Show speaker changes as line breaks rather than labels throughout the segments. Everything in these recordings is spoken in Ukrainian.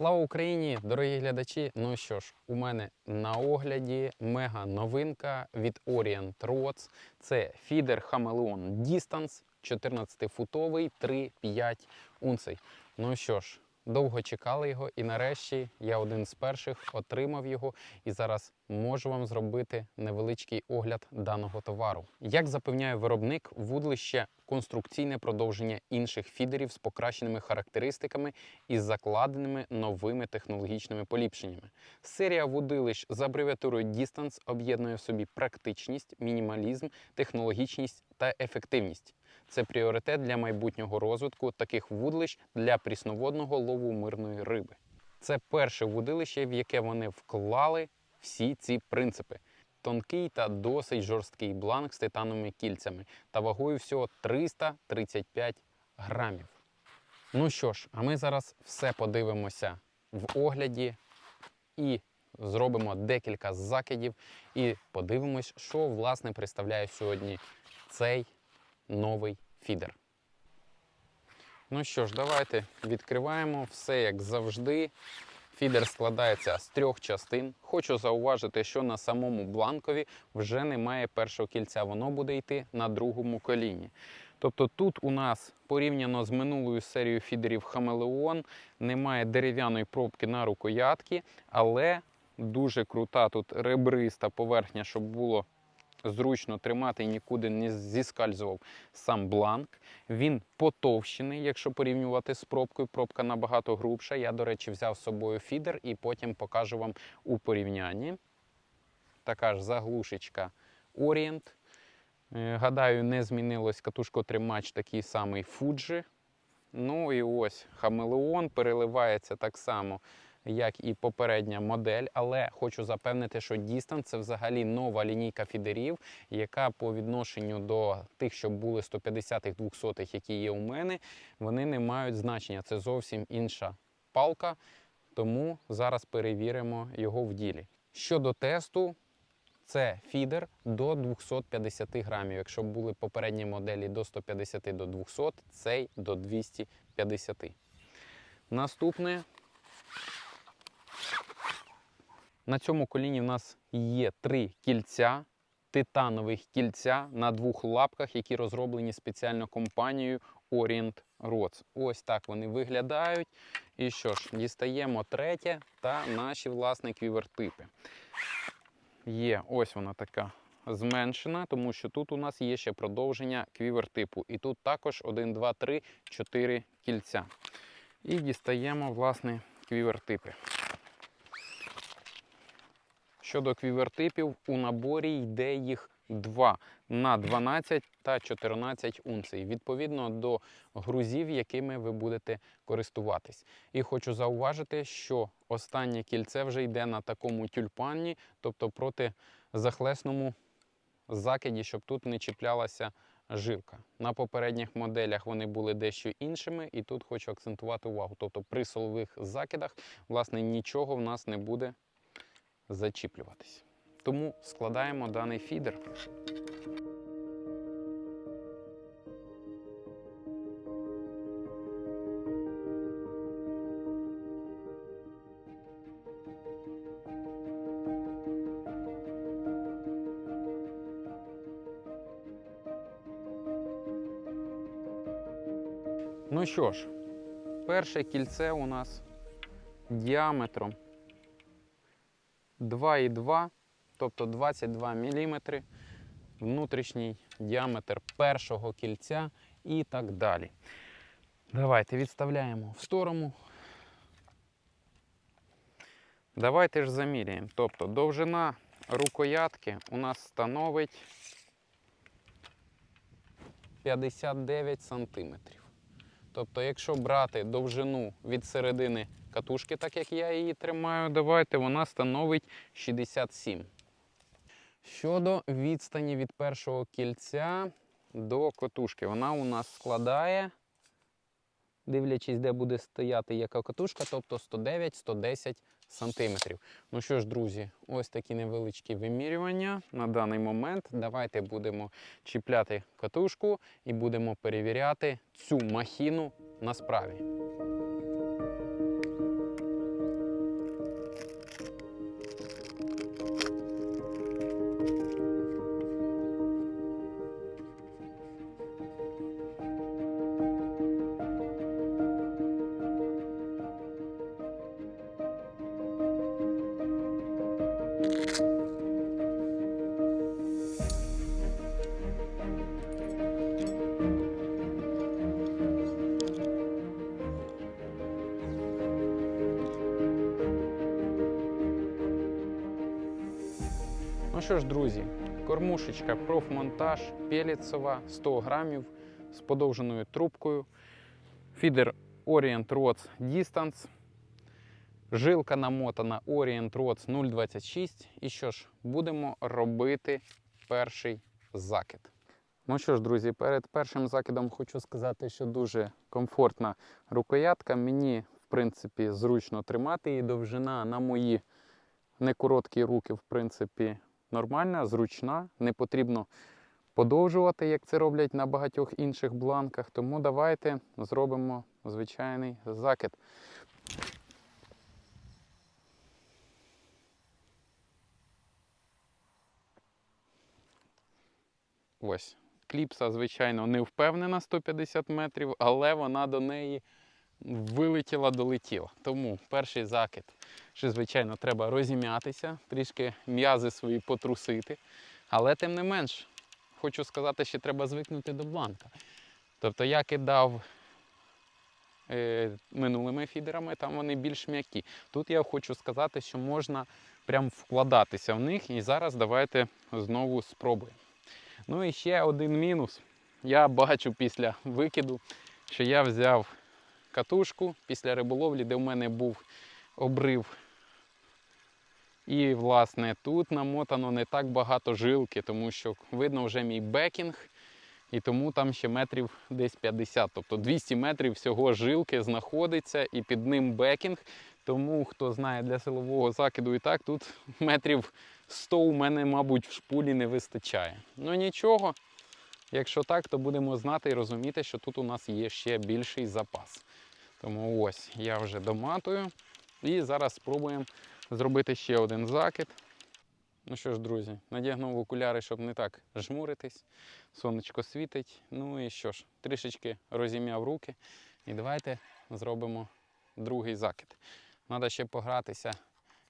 Слава Україні, дорогі глядачі! Ну що ж, у мене на огляді мега новинка від Orient Rods. Це фідер Chameleon Distance 14-футовий 3-5 унций. Ну що ж, довго чекали його, і нарешті я один з перших отримав його і зараз можу вам зробити невеличкий огляд даного товару. Як запевняє виробник, вудлище конструкційне продовження інших фідерів з покращеними характеристиками і закладеними новими технологічними поліпшеннями. Серія вудилищ з абревіатурою Distance об'єднує в собі практичність, мінімалізм, технологічність та ефективність. Це пріоритет для майбутнього розвитку таких вудлищ для прісноводного лову мирної риби. Це перше вудилище, в яке вони вклали всі ці принципи. Тонкий та досить жорсткий бланк з титановими кільцями та вагою всього 335 грамів. Ну що ж, а ми зараз все подивимося в огляді і зробимо декілька закидів і подивимось, що власне представляє сьогодні цей новий фідер. Ну що ж, давайте відкриваємо все як завжди. Фідер складається з трьох частин. Хочу зауважити, що на самому бланкові вже немає першого кільця, воно буде йти на другому коліні. Тобто тут у нас порівняно з минулою серією фідерів Хамелеон немає дерев'яної пробки на рукоятки, але дуже крута тут ребриста поверхня, щоб було зручно тримати і нікуди не зіскальзував сам бланк. Він потовщений, якщо порівнювати з пробкою. Пробка набагато грубша. Я, до речі, взяв з собою фідер і потім покажу вам у порівнянні. Така ж заглушечка Orient. Е, Гадаю, не змінилось катушкотримач такий самий Fuji. Ну і ось хамелеон переливається так само, як і попередня модель. Але хочу запевнити, що Distance – це взагалі нова лінійка фідерів, яка по відношенню до тих, що були 150-х, 200-х, які є у мене, вони не мають значення. Це зовсім інша палка. Тому зараз перевіримо його в ділі. Щодо тесту, це фідер до 250 грамів. Якщо були попередні моделі до 150 до 200, цей до 250. Наступне. На цьому коліні в нас є три кільця, титанових кільця на двох лапках, які розроблені спеціально компанією Orient Rods. Ось так вони виглядають. І що ж, дістаємо третє та наші власне квівертипи є ось вона така зменшена, тому що тут у нас є ще продовження квівертипу. І тут також 1, 2, 3, 4 кільця. І дістаємо, власне, квівертипи. Щодо квівертипів, у наборі йде їх два на 12 та 14 унцій, відповідно до грузів, якими ви будете користуватись. І хочу зауважити, що останнє кільце вже йде на такому тюльпані, тобто проти захлесному закиді, щоб тут не чіплялася жилка. На попередніх моделях вони були дещо іншими, і тут хочу акцентувати увагу. Тобто при солових закидах, власне, нічого в нас не буде зачіплюватись. Тому складаємо даний фідер. Ну що ж, перше кільце у нас діаметром 2,2, тобто 22 мм, внутрішній діаметр першого кільця і так далі. Давайте відставляємо в сторону. Давайте ж заміряємо. Тобто довжина рукоятки у нас становить 59 сантиметрів. Тобто, якщо брати довжину від середини катушки, так як я її тримаю, давайте вона становить 67. Щодо відстані від першого кільця до катушки, вона у нас складає, дивлячись, де буде стояти яка катушка, тобто 109-110 сантиметрів. Ну що ж, друзі, ось такі невеличкі вимірювання на даний момент. Давайте будемо чіпляти катушку і будемо перевіряти цю махіну на справі. Ну що ж, друзі, кормушечка профмонтаж, пеліцова, 100 грамів з подовженою трубкою. Фідер Orient Rods Distance. Жилка намотана Orient Rods 0,26. І що ж, будемо робити перший закид. Ну що ж, друзі, перед першим закидом хочу сказати, що дуже комфортна рукоятка. Мені, в принципі, зручно тримати її. Довжина на мої некороткі руки, в принципі, нормальна, зручна. Не потрібно подовжувати, як це роблять на багатьох інших бланках. Тому давайте зробимо звичайний закид. Ось. Кліпса, звичайно, не впевнена 150 метрів, але вона до неї вилетіла, долетіла. Тому перший закид, ще, звичайно, треба розім'ятися, трішки м'язи свої потрусити. Але тим не менш, хочу сказати, що треба звикнути до бланка. Тобто я кидав е, минулими фідерами, там вони більш м'які. Тут я хочу сказати, що можна прям вкладатися в них. І зараз давайте знову спробуємо. Ну і ще один мінус. Я бачу після викиду, що я взяв катушку після риболовлі, де в мене був обрив. І, власне, тут намотано не так багато жилки, тому що видно вже мій бекінг, і тому там ще метрів десь 50. Тобто 200 метрів всього жилки знаходиться і під ним бекінг. Тому, хто знає для силового закиду і так, тут метрів 100 у мене, мабуть, в шпулі не вистачає. Ну нічого, якщо так, то будемо знати і розуміти, що тут у нас є ще більший запас. Тому ось я вже доматую. І зараз спробуємо зробити ще один закид. Ну що ж, друзі, надягнув окуляри, щоб не так жмуритись. Сонечко світить. Ну і що ж, трішечки розім'яв руки. І давайте зробимо другий закид. Треба ще погратися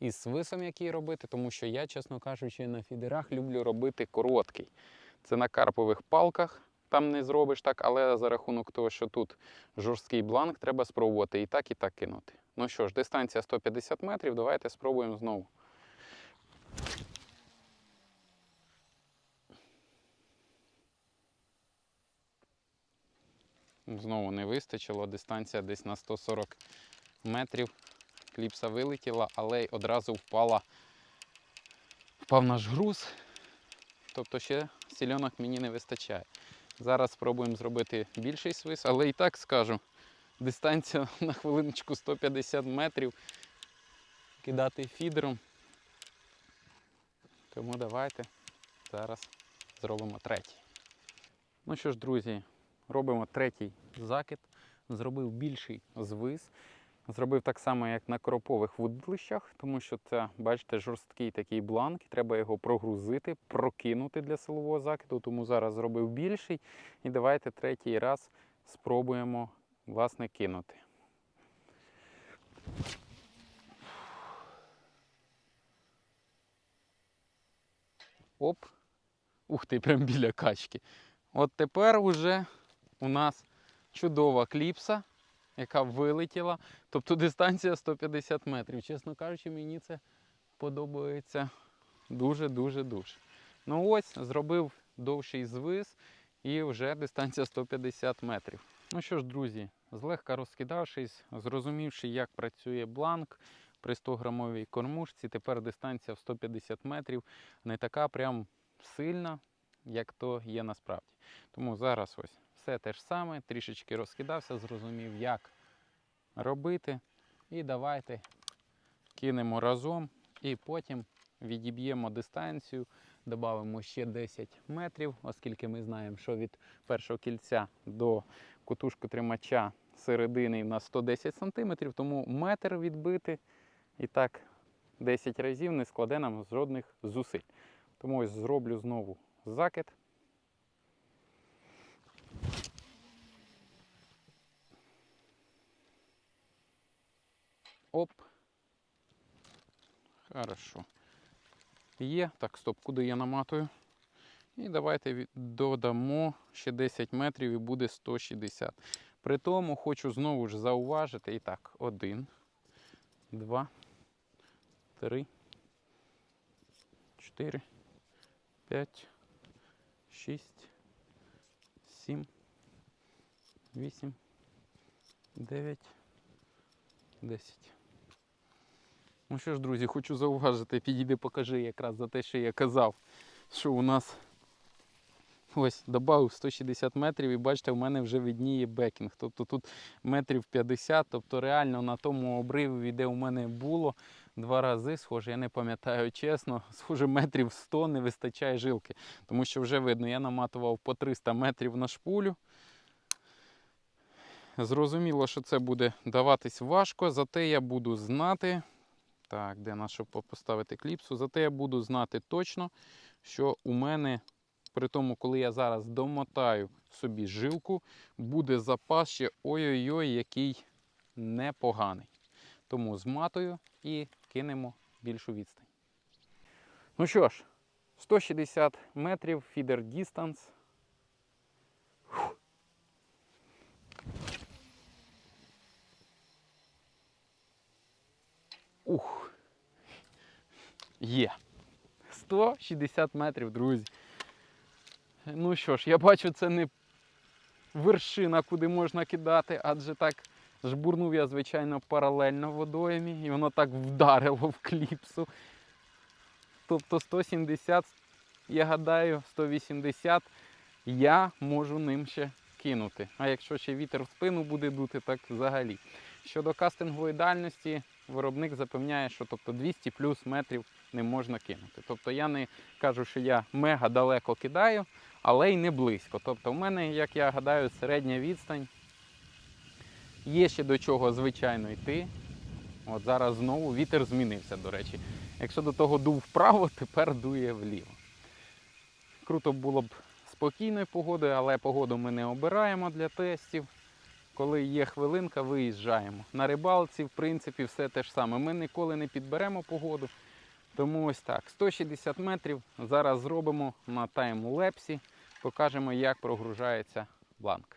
із свисом, який робити, тому що я, чесно кажучи, на фідерах люблю робити короткий. Це на карпових палках, там не зробиш так, але за рахунок того, що тут жорсткий бланк, треба спробувати і так, і так кинути. Ну що ж, дистанція 150 метрів, давайте спробуємо знову. Знову не вистачило, дистанція десь на 140 метрів. Кліпса вилетіла, але й одразу впала, впав наш груз. Тобто ще сільонок мені не вистачає. Зараз спробуємо зробити більший свис, але і так скажу, дистанція на хвилиночку 150 метрів. Кидати фідером. Тому давайте зараз зробимо третій. Ну що ж, друзі, робимо третій закид. Зробив більший звис. Зробив так само, як на кропових вудлищах, тому що це, бачите, жорсткий такий бланк, треба його прогрузити, прокинути для силового закиду. Тому зараз зробив більший. І давайте третій раз спробуємо власне кинути. Оп. Ух ти, прям біля качки. От тепер уже у нас чудова кліпса яка вилетіла. Тобто дистанція 150 метрів. Чесно кажучи, мені це подобається дуже-дуже дуже. Ну ось, зробив довший звис і вже дистанція 150 метрів. Ну що ж, друзі, злегка розкидавшись, зрозумівши, як працює бланк при 100-грамовій кормушці, тепер дистанція в 150 метрів не така прям сильна, як то є насправді. Тому зараз ось все те ж саме, трішечки розкидався, зрозумів, як робити. І давайте кинемо разом і потім відіб'ємо дистанцію, додамо ще 10 метрів, оскільки ми знаємо, що від першого кільця до кутушки тримача середини на 110 см, тому метр відбити і так 10 разів не складе нам жодних зусиль. Тому ось зроблю знову закид. Оп. Хорошо. Є. Так, стоп, куди я наматую? І давайте додамо ще 10 метрів і буде 160. При тому хочу знову ж зауважити. І так, один, два, три, чотири, 5, 6, 7, 8, 9, 10. Ну що ж, друзі, хочу зауважити, підійди, покажи якраз за те, що я казав, що у нас ось додав 160 метрів і бачите, в мене вже відніє бекінг. Тобто тут метрів 50, тобто реально на тому обриві, де у мене було два рази, схоже, я не пам'ятаю чесно, схоже, метрів 100 не вистачає жилки. Тому що вже видно, я наматував по 300 метрів на шпулю. Зрозуміло, що це буде даватись важко, зате я буду знати. Так, де на що поставити кліпсу? Зате я буду знати точно, що у мене, при тому, коли я зараз домотаю собі жилку, буде запас ще ой-ой-ой, який непоганий. Тому зматую і кинемо більшу відстань. Ну що ж, 160 метрів фідер дістанс. Ух. Є. 160 метрів, друзі. Ну що ж, я бачу, це не вершина, куди можна кидати, адже так жбурнув я, звичайно, паралельно водоймі, і воно так вдарило в кліпсу. Тобто 170, я гадаю, 180 я можу ним ще кинути. А якщо ще вітер в спину буде дути, так взагалі. Щодо кастингової дальності, виробник запевняє, що тобто 200 плюс метрів не можна кинути. Тобто я не кажу, що я мега далеко кидаю, але й не близько. Тобто, в мене, як я гадаю, середня відстань. Є ще до чого, звичайно, йти. От зараз знову вітер змінився, до речі. Якщо до того дув вправо, тепер дує вліво. Круто було б спокійною погодою, але погоду ми не обираємо для тестів. Коли є хвилинка, виїжджаємо. На рибалці, в принципі, все те ж саме. Ми ніколи не підберемо погоду. Тому ось так. 160 метрів. Зараз зробимо на таймлепсі. Покажемо, як прогружається бланк.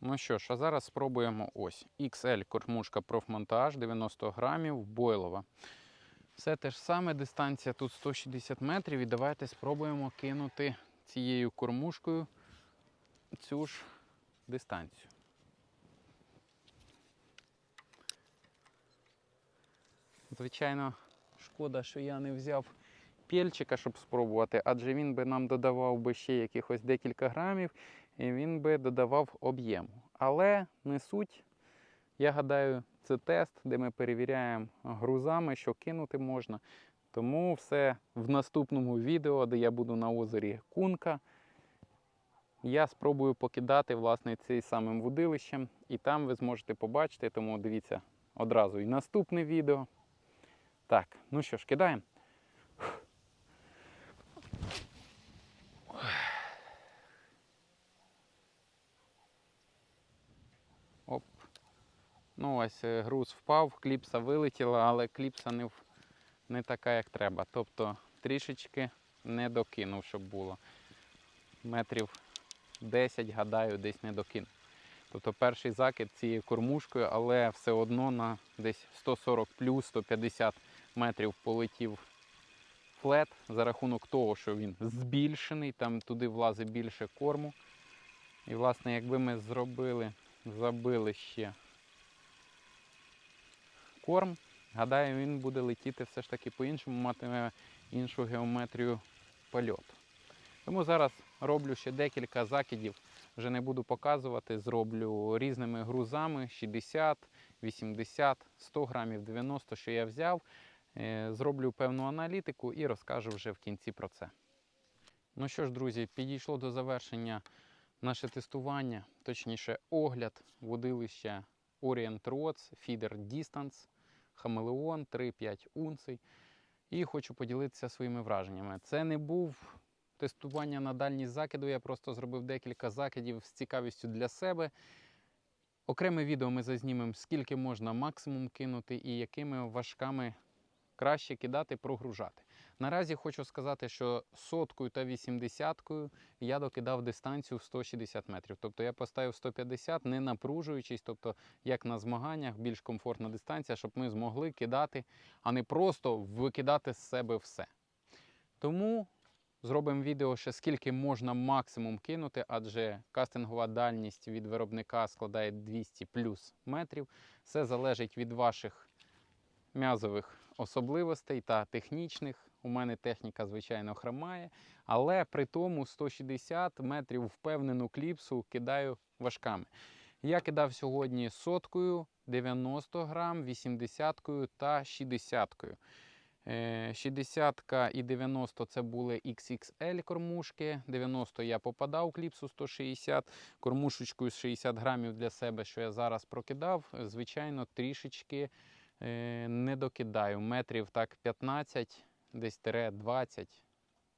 Ну що ж, а зараз спробуємо ось XL кормушка профмонтаж 90 грамів бойлова. Все те ж саме, дистанція тут 160 метрів. І давайте спробуємо кинути цією кормушкою цю ж дистанцію. Звичайно, шкода, що я не взяв пельчика, щоб спробувати, адже він би нам додавав би ще якихось декілька грамів і він би додавав об'єму. Але не суть. Я гадаю, це тест, де ми перевіряємо грузами, що кинути можна. Тому все в наступному відео, де я буду на озері Кунка, я спробую покидати власне цим самим вудилищем. І там ви зможете побачити, тому дивіться одразу і наступне відео. Так, ну що ж, кидаємо. Оп. Ну ось е, груз впав, кліпса вилетіла, але кліпса не, не така, як треба. Тобто трішечки не докинув, щоб було. Метрів 10, гадаю, десь не докинув. Тобто перший закид цією кормушкою, але все одно на десь 140 плюс 150 метрів полетів флет за рахунок того, що він збільшений, там туди влазить більше корму. І, власне, якби ми зробили, забили ще корм, гадаю, він буде летіти все ж таки по-іншому, матиме іншу геометрію польоту. Тому зараз роблю ще декілька закидів, вже не буду показувати, зроблю різними грузами 60, 80, 100 грамів, 90, що я взяв. Е, Зроблю певну аналітику і розкажу вже в кінці про це. Ну що ж, друзі, підійшло до завершення наше тестування, точніше огляд водилища Orient Rods Feeder Distance Хамелеон 3-5 унций. І хочу поділитися своїми враженнями. Це не був тестування на дальність закиду, я просто зробив декілька закидів з цікавістю для себе. Окреме відео ми зазнімемо, скільки можна максимум кинути і якими важками краще кидати, прогружати. Наразі хочу сказати, що соткою та вісімдесяткою я докидав дистанцію в 160 метрів. Тобто я поставив 150, не напружуючись, тобто як на змаганнях, більш комфортна дистанція, щоб ми змогли кидати, а не просто викидати з себе все. Тому зробимо відео ще скільки можна максимум кинути, адже кастингова дальність від виробника складає 200 плюс метрів. Все залежить від ваших м'язових особливостей та технічних. У мене техніка, звичайно, хромає, але при тому 160 метрів впевнену кліпсу кидаю важками. Я кидав сьогодні соткою, 90 грам, 80 та 60. Е, 60 і 90 це були XXL кормушки. 90 я попадав кліпсу 160, кормушечкою з 60 грамів для себе, що я зараз прокидав. Звичайно, трішечки е, не докидаю. Метрів так 15, десь тире 20.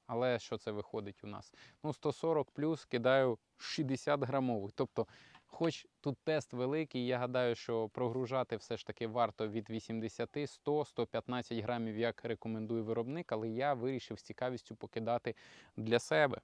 Але що це виходить у нас? Ну, 140 плюс кидаю 60 грамових. Тобто, хоч тут тест великий, я гадаю, що прогружати все ж таки варто від 80, 100, 115 грамів, як рекомендує виробник, але я вирішив з цікавістю покидати для себе.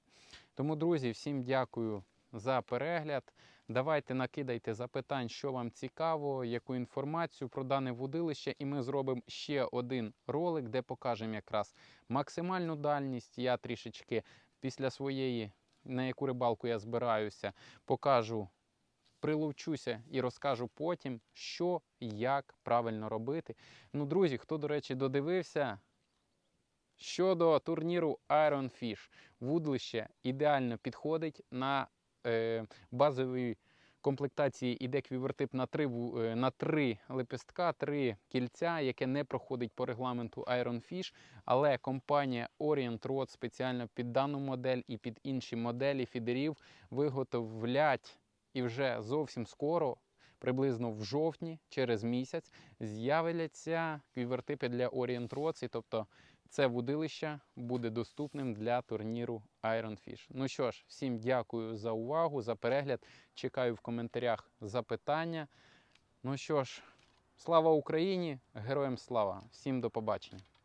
Тому, друзі, всім дякую за перегляд. Давайте накидайте запитань, що вам цікаво, яку інформацію про дане вудилище, і ми зробимо ще один ролик, де покажемо якраз максимальну дальність. Я трішечки після своєї, на яку рибалку я збираюся, покажу, прилучуся і розкажу потім, що як правильно робити. Ну, друзі, хто, до речі, додивився. Щодо турніру Iron Fish, вудлище ідеально підходить на е, базовій комплектації іде квівертип на три, е, на три лепестка, три кільця, яке не проходить по регламенту Iron Fish, але компанія Orient Rod спеціально під дану модель і під інші моделі фідерів виготовлять і вже зовсім скоро. Приблизно в жовтні, через місяць, з'являться квівертипи для Orient Rods, тобто це вудилище буде доступним для турніру Iron Fish. Ну що ж, всім дякую за увагу, за перегляд. Чекаю в коментарях запитання. Ну що ж, слава Україні! Героям слава! Всім до побачення!